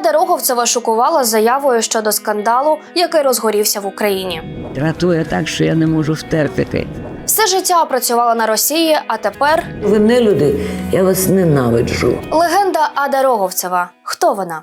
Ада Роговцева шокувала заявою щодо скандалу, який розгорівся в Україні. Дратує так, що я не можу втерпіти. Все життя працювала на Росії, а тепер Ви не люди, я вас ненавиджу. легенда Ада Роговцева. Хто вона?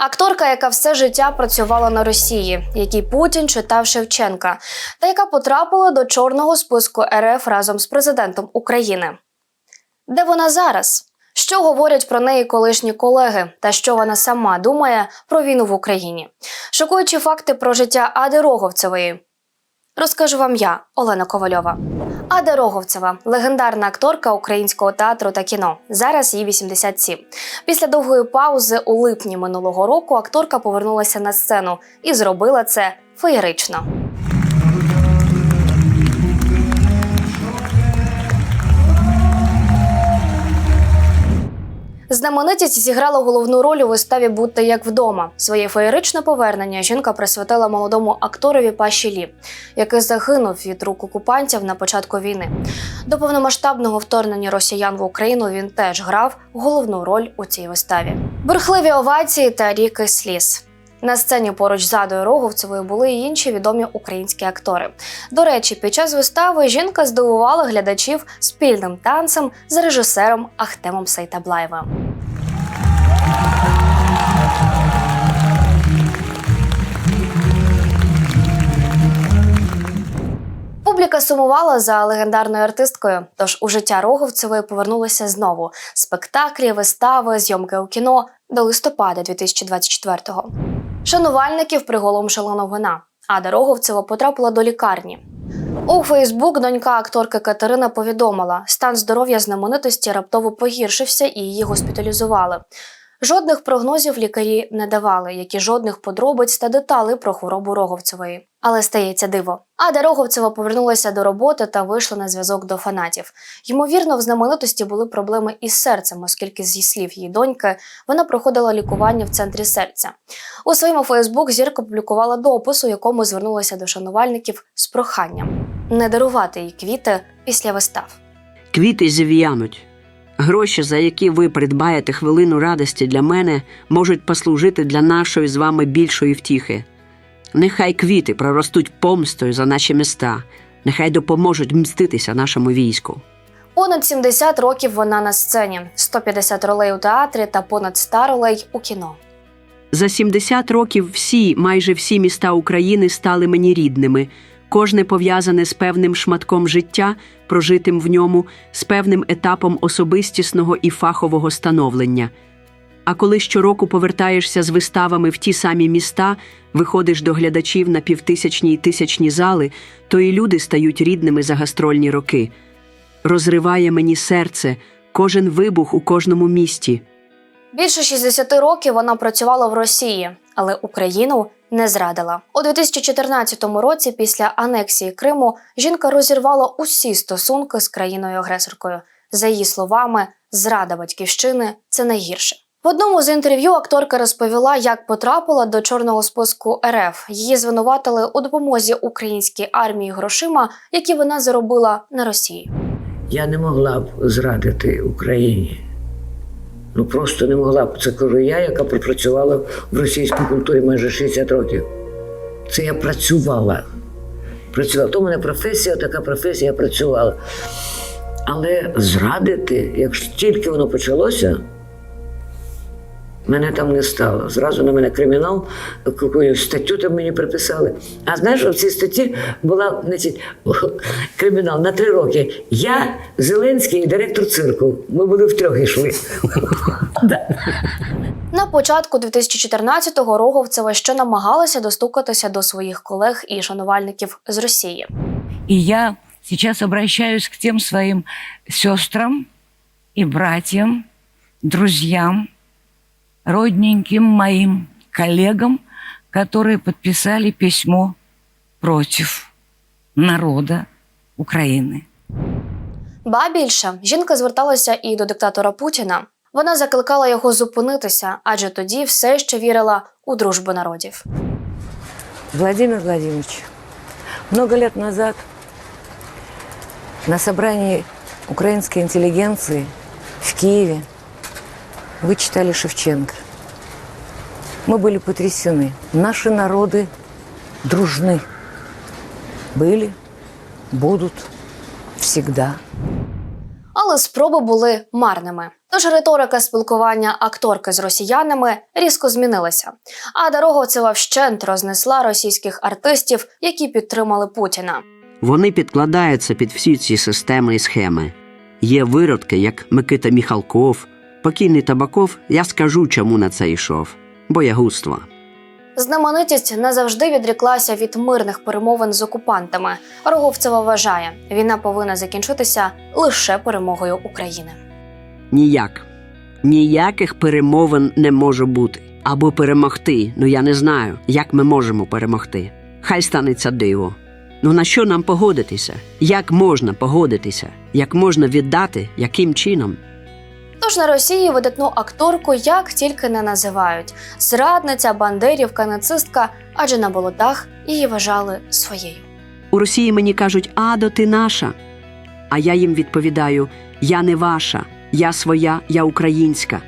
Акторка, яка все життя працювала на Росії, якій Путін читав Шевченка, та яка потрапила до чорного списку РФ разом з президентом України. Де вона зараз? Що говорять про неї колишні колеги, та що вона сама думає про війну в Україні? Шокуючі факти про життя Ади Роговцевої. Розкажу вам я, Олена Ковальова. Ада Роговцева легендарна акторка українського театру та кіно. Зараз їй 87. Після довгої паузи у липні минулого року акторка повернулася на сцену і зробила це феєрично. Знаменитість зіграла головну роль у виставі Будьте як вдома. Своє феєричне повернення жінка присвятила молодому акторові Паші Лі, який загинув від рук окупантів на початку війни. До повномасштабного вторгнення росіян в Україну він теж грав головну роль у цій виставі. Бурхливі овації та ріки сліз. На сцені поруч з Адою Роговцевою були й інші відомі українські актори. До речі, під час вистави жінка здивувала глядачів спільним танцем з режисером Ахтемом Сейтаблаєвим. Публіка сумувала за легендарною артисткою, тож у життя Роговцевої повернулися знову спектаклі, вистави, зйомки у кіно до листопада 2024-го. Шанувальників приголомшила новина. Ада Роговцева потрапила до лікарні. У Фейсбук донька акторки Катерина повідомила, стан здоров'я знаменитості раптово погіршився і її госпіталізували. Жодних прогнозів лікарі не давали, як і жодних подробиць та деталей про хворобу Роговцевої. Але стається диво. Ада Роговцева повернулася до роботи та вийшла на зв'язок до фанатів. Ймовірно, в знаменитості були проблеми із серцем, оскільки, зі слів її доньки, вона проходила лікування в центрі серця. У своєму Фейсбук зірка публікувала допис, у якому звернулася до шанувальників з проханням не дарувати їй квіти після вистав. Квіти зів'януть. Гроші, за які ви придбаєте хвилину радості для мене, можуть послужити для нашої з вами більшої втіхи. Нехай квіти проростуть помстою за наші міста, нехай допоможуть мститися нашому війську. Понад 70 років вона на сцені, 150 ролей у театрі та понад 100 ролей у кіно. За 70 років всі, майже всі міста України стали мені рідними, кожне пов'язане з певним шматком життя, прожитим в ньому, з певним етапом особистісного і фахового становлення. А коли щороку повертаєшся з виставами в ті самі міста, виходиш до глядачів на півтисячні й тисячні зали, то і люди стають рідними за гастрольні роки. Розриває мені серце, кожен вибух у кожному місті. Більше 60 років вона працювала в Росії, але Україну не зрадила. У 2014 році, після анексії Криму, жінка розірвала усі стосунки з країною-агресоркою. За її словами, зрада батьківщини це найгірше. В одному з інтерв'ю акторка розповіла, як потрапила до чорного списку РФ. Її звинуватили у допомозі українській армії грошима, які вона заробила на Росії. Я не могла б зрадити Україні. Ну просто не могла. Це кажу я, яка пропрацювала в російській культурі майже 60 років. Це я працювала. Працювала. То в мене професія, така професія, я працювала. Але зрадити, якщо тільки воно почалося, мене там не стало. Зразу на мене кримінал, якусь статтю там мені приписали. А знаєш, в цій статті була значить, кримінал на три роки. Я, Зеленський і директор цирку. Ми були втрьох йшли. На початку 2014-го Роговцева ще намагалася достукатися до своїх колег і шанувальників з Росії. И я сейчас обращаюсь к тем своим сестрам и братьям, друзьям, родненьким моим коллегам, которые подписали письмо против народа Украины. Ба більше жінка зверталася і до диктатора Путіна. Вона закликала його зупинитися, адже тоді все ще вірила у дружбу народів. Владимир Владимирович, много лет назад на собрании украинской интеллигенции в Киеве вы читали Шевченко. Мы были потрясены. Наши народы дружны. Были, будут всегда. Але спроби були марними. Тож риторика спілкування акторки з росіянами різко змінилася. А Дороговцева вщент рознесла російських артистів, які підтримали Путіна. Вони підкладаються під всі ці системи і схеми. Є виродки, як Микита Міхалков, покійний Табаков, я скажу, чому на це йшов. Боягузтво. Знаменитість назавжди відріклася від мирних перемовин з окупантами. Роговцева вважає, війна повинна закінчитися лише перемогою України. Ніяк. Ніяких перемовин не може бути. Або перемогти. Ну я не знаю, як ми можемо перемогти. Хай станеться диво. Ну на що нам погодитися? Як можна погодитися? Як можна віддати? Яким чином? Тож на Росії видатну акторку як тільки не називають зрадниця, бандерівка, нацистка, адже на болотах її вважали своєю. У Росії мені кажуть, Адо, ти наша. А я їм відповідаю: Я не ваша, я своя, я українська.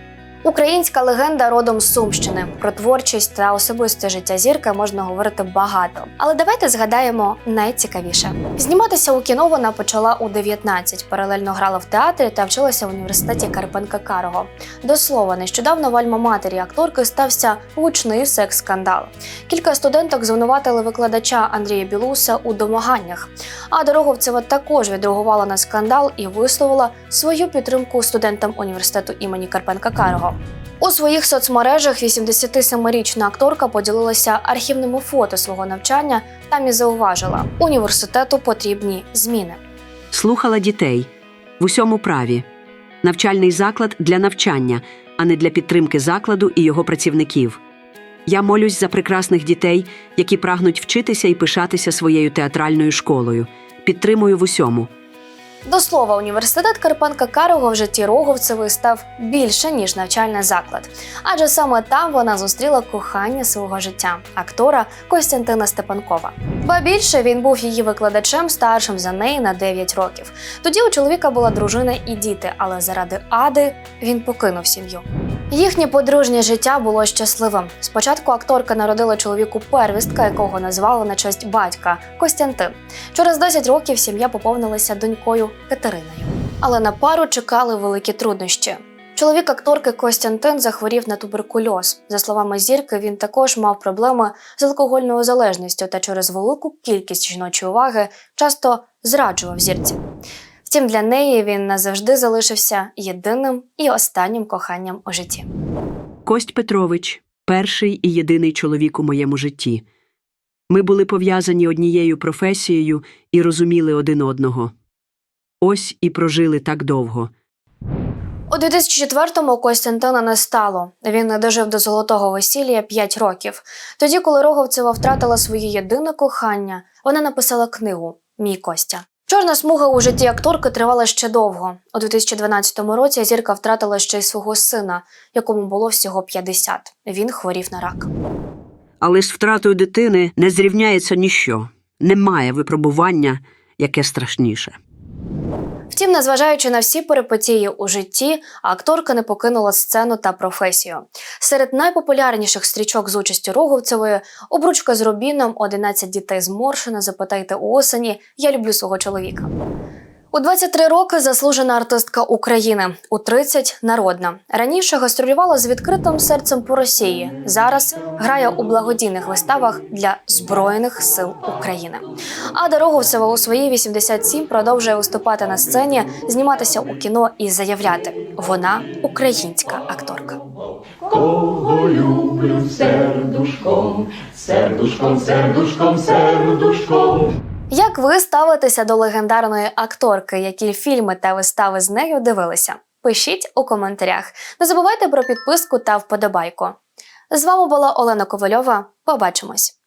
Українська легенда родом з Сумщини. Про творчість та особисте життя зірки можна говорити багато. Але давайте згадаємо найцікавіше. Зніматися у кіно вона почала у 19, паралельно грала в театрі та вчилася в університеті Карпенка Карого. До слова, нещодавно в альма-матері акторки стався гучний секс-скандал. Кілька студенток звинуватили викладача Андрія Білуса у домаганнях. А Дороговцева також відреагувала на скандал і висловила свою підтримку студентам університету імені Карпенка Карого. У своїх соцмережах 87-річна акторка поділилася архівними фото свого навчання. Там і зауважила, університету потрібні зміни. Слухала дітей в усьому праві. Навчальний заклад для навчання, а не для підтримки закладу і його працівників. Я молюсь за прекрасних дітей, які прагнуть вчитися і пишатися своєю театральною школою. Підтримую в усьому. До слова, університет Карпенка Карого в житті Роговцевої став більше ніж навчальний заклад, адже саме там вона зустріла кохання свого життя актора Костянтина Степанкова. Ба більше він був її викладачем, старшим за неї на 9 років. Тоді у чоловіка була дружина і діти, але заради Ади він покинув сім'ю. Їхнє подружнє життя було щасливим. Спочатку акторка народила чоловіку первістка, якого назвали на честь батька Костянтин. Через 10 років сім'я поповнилася донькою Катериною. Але на пару чекали великі труднощі. Чоловік акторки Костянтин захворів на туберкульоз. За словами зірки, він також мав проблеми з алкогольною залежністю та через велику кількість жіночої уваги часто зраджував зірці. Втім, для неї він назавжди залишився єдиним і останнім коханням у житті. Кость Петрович перший і єдиний чоловік у моєму житті. Ми були пов'язані однією професією і розуміли один одного. Ось і прожили так довго. У 2004-му Костянтина не стало. Він не дожив до золотого весілля 5 років. Тоді, коли Роговцева втратила своє єдине кохання, вона написала книгу Мій Костя. Чорна смуга у житті акторки тривала ще довго. У 2012 році зірка втратила ще й свого сина, якому було всього 50. Він хворів на рак. Але з втратою дитини не зрівняється ніщо. Немає випробування, яке страшніше. Втім, незважаючи на всі перипетії у житті, акторка не покинула сцену та професію. Серед найпопулярніших стрічок з участю Роговцевої обручка з Рубіном, 11 дітей зморшено, запитайте у осені. Я люблю свого чоловіка. У 23 роки заслужена артистка України, у 30 – народна. Раніше гастролювала з відкритим серцем по Росії. Зараз грає у благодійних виставах для Збройних сил України. Ада Роговцева у свої 87 продовжує виступати на сцені, зніматися у кіно і заявляти: вона українська акторка. Кого люблю сердушком, сердушком, сердушком, сердушком. Як ви ставитеся до легендарної акторки, які фільми та вистави з нею дивилися? Пишіть у коментарях. Не забувайте про підписку та вподобайку. З вами була Олена Ковальова. Побачимось!